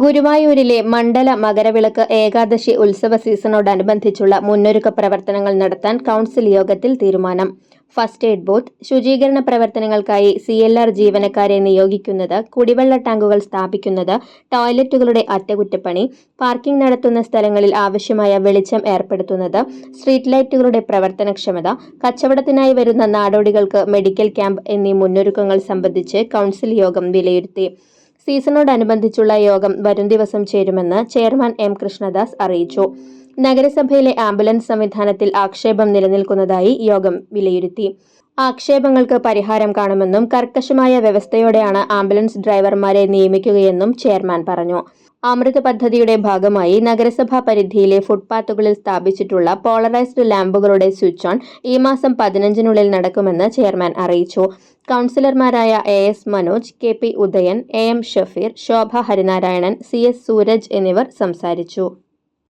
ഗുരുവായൂരിലെ മണ്ഡല മകരവിളക്ക് ഏകാദശി ഉത്സവ സീസണോടനുബന്ധിച്ചുള്ള മുന്നൊരുക്ക പ്രവർത്തനങ്ങൾ നടത്താൻ കൗൺസിൽ യോഗത്തിൽ തീരുമാനം. ഫസ്റ്റ് എയ്ഡ് ബൂത്ത് ശുചീകരണ പ്രവർത്തനങ്ങൾക്കായി സി എൽ ആർ ജീവനക്കാരെ നിയോഗിക്കുന്നത് കുടിവെള്ള ടാങ്കുകൾ സ്ഥാപിക്കുന്നത് ടോയ്ലറ്റുകളുടെ അറ്റകുറ്റപ്പണി പാർക്കിംഗ് നടത്തുന്ന സ്ഥലങ്ങളിൽ ആവശ്യമായ വെളിച്ചം ഏർപ്പെടുത്തുന്നത് സ്ട്രീറ്റ് ലൈറ്റുകളുടെ പ്രവർത്തനക്ഷമത കച്ചവടത്തിനായി വരുന്ന നാടോടികൾക്ക് മെഡിക്കൽ ക്യാമ്പ് എന്നീ മുന്നൊരുക്കങ്ങൾ സംബന്ധിച്ച് കൗൺസിൽ യോഗം വിലയിരുത്തി. സീസണോടനുബന്ധിച്ചുള്ള യോഗം വരും ദിവസം ചേരുമെന്ന് ചെയർമാൻ എം കൃഷ്ണദാസ് അറിയിച്ചു. നഗരസഭയിലെ ആംബുലൻസ് സംവിധാനത്തിൽ ആക്ഷേപം നിലനിൽക്കുന്നതായി യോഗം വിലയിരുത്തി. ആക്ഷേപങ്ങൾക്ക് പരിഹാരം കാണുമെന്നും കർക്കശമായ വ്യവസ്ഥയോടെയാണ് ആംബുലൻസ് ഡ്രൈവർമാരെ നിയമിക്കുകയെന്നും ചെയർമാൻ പറഞ്ഞു. അമൃത് പദ്ധതിയുടെ ഭാഗമായി നഗരസഭാ പരിധിയിലെ ഫുട്പാത്തുകളിൽ സ്ഥാപിച്ചിട്ടുള്ള പോളറൈസ്ഡ് ലാമ്പുകളുടെ സ്വിച്ച് ഓൺ ഈ മാസം പതിനഞ്ചിനുള്ളിൽ നടക്കുമെന്ന് ചെയർമാൻ അറിയിച്ചു. കൗൺസിലർമാരായ A S Manoj K P Udayan A M Shafeer Shobha Harinarayanan C S Suraj എന്നിവർ സംസാരിച്ചു.